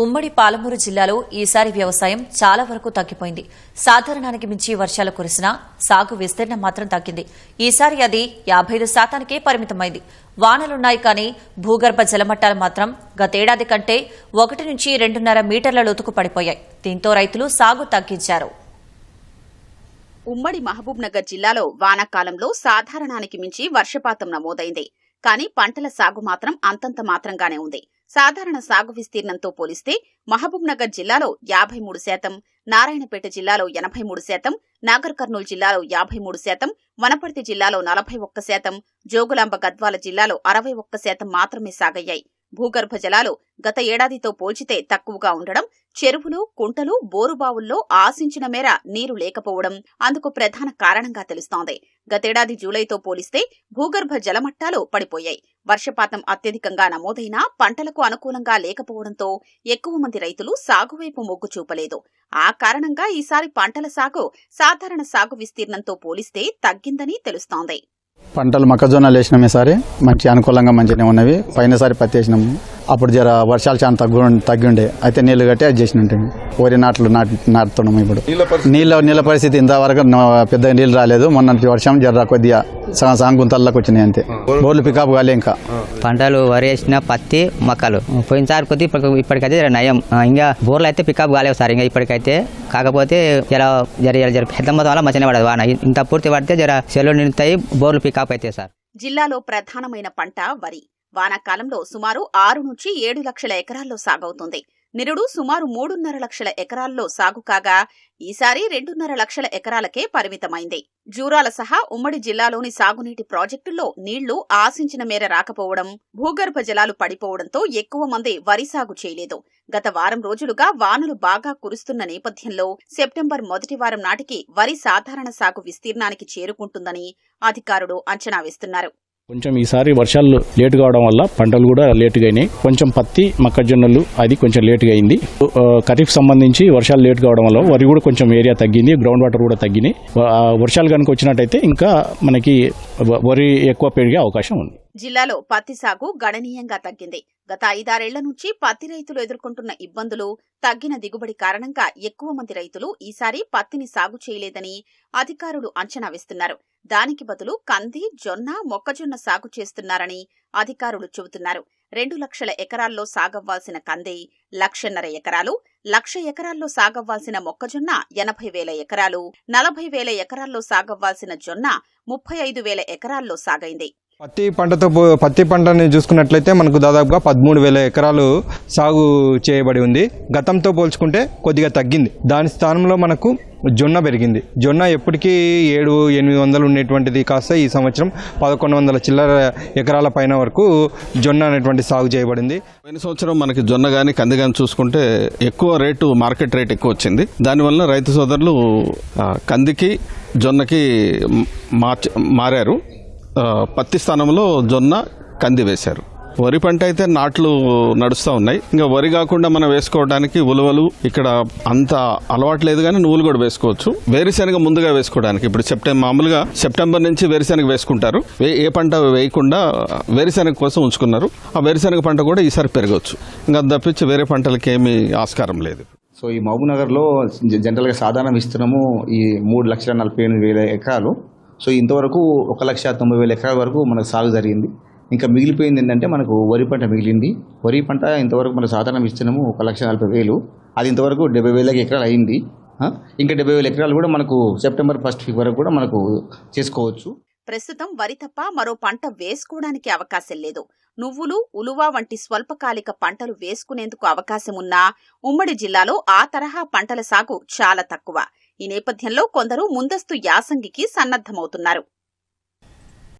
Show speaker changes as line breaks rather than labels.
ఉమ్మడి పాలమూరు జిల్లాలో ఈసారి వ్యవసాయం చాలా వరకు తగ్గిపోయింది. సాధారణానికి మించి వర్షాలు కురిసినా సాగు విస్తీర్ణం మాత్రం తగ్గింది. ఈసారి అది యాభై ఐదు శాతానికే పరిమితమైంది. వానలున్నాయి కానీ భూగర్భ జలమట్టాలు మాత్రం గతేడాది కంటే ఒకటి నుంచి రెండున్నర మీటర్ల లోతుకు పడిపోయాయి. దీంతో రైతులు సాగు తగ్గించారు.
ఉమ్మడి మహబూబ్ నగర్ జిల్లాలో వానాకాలంలో సాధారణానికి మించి వర్షపాతం నమోదైంది. కానీ పంటల సాగు మాత్రం అంతంత మాత్రంగానే ఉంది. సాధారణ సాగు విస్తీర్ణంతో పోలిస్తే మహబూబ్ నగర్ జిల్లాలో యాభై మూడు శాతం నారాయణపేట జిల్లాలో ఎనభై మూడు శాతం నాగర్ కర్నూలు జిల్లాలో యాభై మూడు శాతం వనపర్తి జిల్లాలో నలభై ఒక్క శాతం జోగులాంబ గద్వాల జిల్లాలో అరవై ఒక్క శాతం మాత్రమే సాగయ్యాయి. భూగర్భ జలాలు గత ఏడాదితో పోల్చితే తక్కువగా ఉండడం చెరువులు కుంటలు బోరుబావుల్లో ఆశించిన మేర నీరు లేకపోవడం అందుకు ప్రధాన కారణంగా తెలుస్తోంది. గతేడాది జూలైతో పోలిస్తే భూగర్భ జలమట్టాలు పడిపోయాయి. వర్షపాతం అత్యధికంగా నమోదైనా పంటలకు అనుకూలంగా లేకపోవడంతో ఎక్కువ మంది రైతులు సాగువైపు మొగ్గు చూపలేదు. ఆ కారణంగా ఈసారి పంటల సాగు సాధారణ సాగు విస్తీర్ణంతో పోలిస్తే తగ్గిందని తెలుస్తోంది.
పంటలు మొక్కజొన్నలు వేసినాం ఈసారి. మంచి అనుకూలంగా మంచిగానే ఉన్నవి. పైనసారి పత్తి వేసినాము. అప్పుడు జర వర్షాలు చాలా తగ్గు తగ్గి ఉండే అయితే నీళ్ళు కట్టి అది చేసినట్టు వరి నాట్లు నాటి నాటుతున్నాము ఇప్పుడు. నీళ్ళ నీళ్ళ పరిస్థితి ఇంతవరకు పెద్ద నీళ్ళు రాలేదు. మొన్న వర్షం జర కొద్దిగా సగం సగం గుంతల్లోకి వచ్చినాయి అంతే. బోర్లు పికప్ కాలే ఇంకా.
పంటలు వరి వేసిన పత్తి మొక్కలు. పోయినసారి కొద్ది ఇప్పటికి- ఇప్పటికైతే జర నయం. ఇంకా బోర్లు అయితే పికప్ కాలేవు సార్. ఇంకా ఇప్పటికైతే. కాకపోతే జర జర జర జర పెద్ద మొత్తం వల్ల మంచిగా పడదు వాన ఇంత పూర్తి పడితే జర చెల్లు నిండుతాయి బోర్లు పికప్ అవుతాయి సార్.
జిల్లాలో ప్రధానమైన పంట వరి. వానాకాలంలో సుమారు ఆరు నుంచి ఏడు లక్షల ఎకరాల్లో సాగవుతుంది. నిరుడు సుమారు మూడున్నర లక్షల ఎకరాల్లో సాగు కాగా ఈసారి రెండున్నర లక్షల ఎకరాలకే పరిమితమైంది. జూరాల సహా ఉమ్మడి జిల్లాలోని సాగునీటి ప్రాజెక్టుల్లో నీళ్ళు ఆశించిన మేర రాకపోవడం భూగర్భ జలాలు పడిపోవడంతో ఎక్కువ మంది వరి సాగు చేయలేదు. గత వారం రోజులుగా వానలు బాగా కురుస్తున్న నేపథ్యంలో సెప్టెంబర్ మొదటి వారం నాటికి వరి సాధారణ సాగు విస్తీర్ణానికి చేరుకుంటుందని అధికారులు అంచనా వేస్తున్నారు.
కొంచెం ఈసారి వర్షాలు లేట్ కావడం వల్ల పంటలు కూడా లేటుగా అయినాయి కొంచెం పత్తి మొక్కజొన్నలు అది కొంచెం లేటుగా అయింది ఖరీఫ్ సంబంధించి వర్షాలు లేట్ కావడం వల్ల వరి కూడా కొంచెం ఏరియా తగ్గింది గ్రౌండ్ వాటర్ కూడా తగ్గినాయి. వర్షాలు కనుక వచ్చినట్టయితే ఇంకా మనకి వ- వరి ఎక్కువ పెరిగే అవకాశం ఉంది.
జిల్లాలో పత్తి సాగు గణనీయంగా తగ్గింది. గత ఐదారేళ్ళ నుంచి పత్తి రైతులు ఎదుర్కొంటున్న ఇబ్బందులు తగ్గిన దిగుబడి కారణంగా ఎక్కువ మంది రైతులు ఈసారి పత్తిని సాగు చేయలేదని అధికారులు అంచనా వేస్తున్నారు. దానికి బదులు కంది జొన్న మొక్కజొన్న సాగు చేస్తున్నారని అధికారులు చెబుతున్నారు. రెండు లక్షల ఎకరాల్లో సాగవ్వాల్సిన కంది లక్షన్నర ఎకరాలు లక్ష ఎకరాల్లో సాగవ్వాల్సిన మొక్కజొన్న ఎనభై వేల ఎకరాలు నలభై వేల ఎకరాల్లో సాగవ్వాల్సిన జొన్న ముప్పై ఐదు వేల ఎకరాల్లో సాగైంది.
పత్తి పంటతో పో- పత్తి పంటని చూసుకున్నట్లయితే మనకు దాదాపుగా పదమూడు వేల ఎకరాలు సాగు చేయబడి ఉంది. గతంతో పోల్చుకుంటే కొద్దిగా తగ్గింది. దాని స్థానంలో మనకు జొన్న పెరిగింది. జొన్న ఎప్పటికీ ఏడు ఎనిమిది వందలు ఉండేటువంటిది. కాస్త ఈ సంవత్సరం పదకొండు వందల చిల్లర ఎకరాల పైన వరకు జొన్న అనేటువంటి సాగు చేయబడింది.
పోయిన సంవత్సరం మనకి జొన్న కానీ కంది కానీ చూసుకుంటే ఎక్కువ రేటు మార్కెట్ రేట్ ఎక్కువ వచ్చింది. దానివల్ల రైతు సోదరులు కందికి జొన్నకి మార్చ మారారు. పత్తి స్థానంలో జొన్న కంది వేశారు. వరి పంట అయితే నాట్లు నడుస్తూ ఉన్నాయి. ఇంకా వరి కాకుండా మనం వేసుకోవడానికి ఉలవలు ఇక్కడ అంత అలవాటు లేదు కానీ నువ్వులు కూడా వేసుకోవచ్చు. వేరుశెనగ ముందుగా వేసుకోవడానికి. ఇప్పుడు సెప్టెంబర్ మామూలుగా సెప్టెంబర్ నుంచి వేరుశెనగ వేసుకుంటారు. ఏ పంట వేయకుండా వేరుశెనగ కోసం ఉంచుకున్నారు. ఆ వేరుశెనగ పంట కూడా ఈసారి పెరగవచ్చు. ఇంకా తప్పించి వేరే పంటలకి ఏమీ ఆస్కారం లేదు.
సో ఈ మహబూబ్నగర్లో జనరల్గా సాధారణ విస్తీర్ణము ఈ మూడు లక్షల నలభై ఎనిమిది వేల ఎకరాలు. సో ఇంతవరకు ఒక లక్ష తొంభై వేల ఎకరాల వరకు మనకు సాగు జరిగింది. ఇంకా మిగిలిపోయింది ఏంటంటే మనకు వరి పంట మిగిలింది. వరి పంట ఇంతవరకు మన సాధారణ విస్తీర్ణము ఒక లక్ష నలభై వేలు. అది ఇంతవరకు డెబ్బై వేల ఎకరాలు అయింది. ఇంకా డెబ్బై వేల ఎకరాలు కూడా మనకు సెప్టెంబర్ ఫస్ట్ వీక్ వరకు కూడా మనకు చేసుకోవచ్చు.
ప్రస్తుతం వరి తప్ప మరో పంట వేసుకోవడానికి అవకాశం లేదు. నువ్వులు ఉలువ వంటి స్వల్పకాలిక పంటలు వేసుకునేందుకు అవకాశం ఉన్నా ఉమ్మడి జిల్లాలో ఆ తరహా పంటల సాగు చాలా తక్కువ. ఈ నేపథ్యంలో కొందరు ముందస్తు యాసంగికి సన్నద్ధమవుతున్నారు.